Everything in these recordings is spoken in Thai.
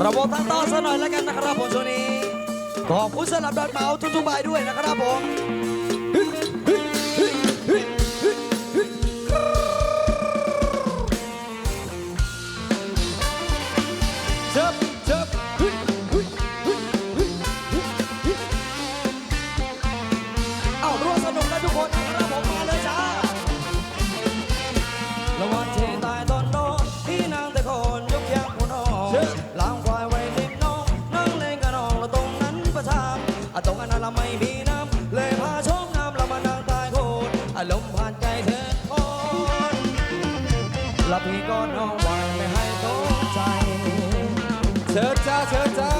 ระบบทางต่อซะหน่อยแล้วกันนะครับผมช่วงนี้ขอบคุณสำหรับดอกเมาทุกๆใบด้วยนะครับผมเจ็บเจ็บ ไม่มีน้ำเลยพาชมน้ำเรามานั่งตายโคตรอารมณ์ผ่านใจเธออ่นและพี่ก็น้องไว้ไม่ให้ตกใจ เชิญจ้าเชิดจ้า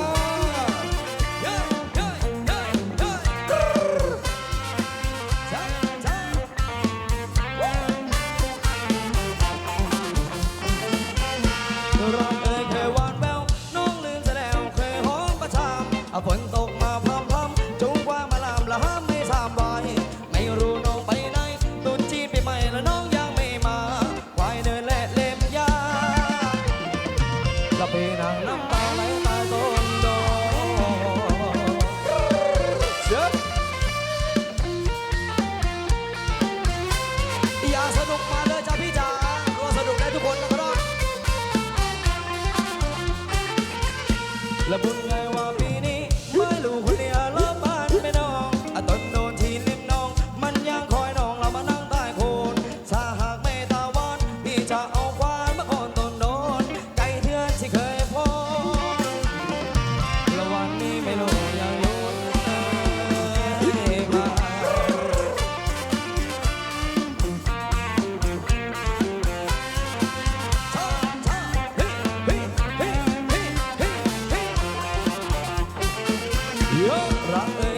และบุญไงว่า Yeah.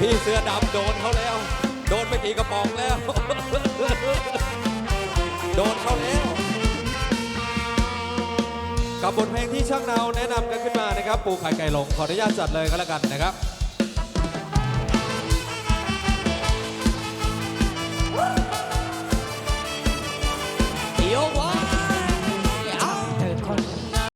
พี่เสื้อดำโดนเขาแล้ว โดนไปกี่กระป๋องแล้ว โดนเขาแล้ว กับบทเพลงที่ช่างเนาแนะนำกันขึ้นมานะครับ ปูไข่ไก่ลงขออนุญาตจัดเลยก็แล้วกันนะครับ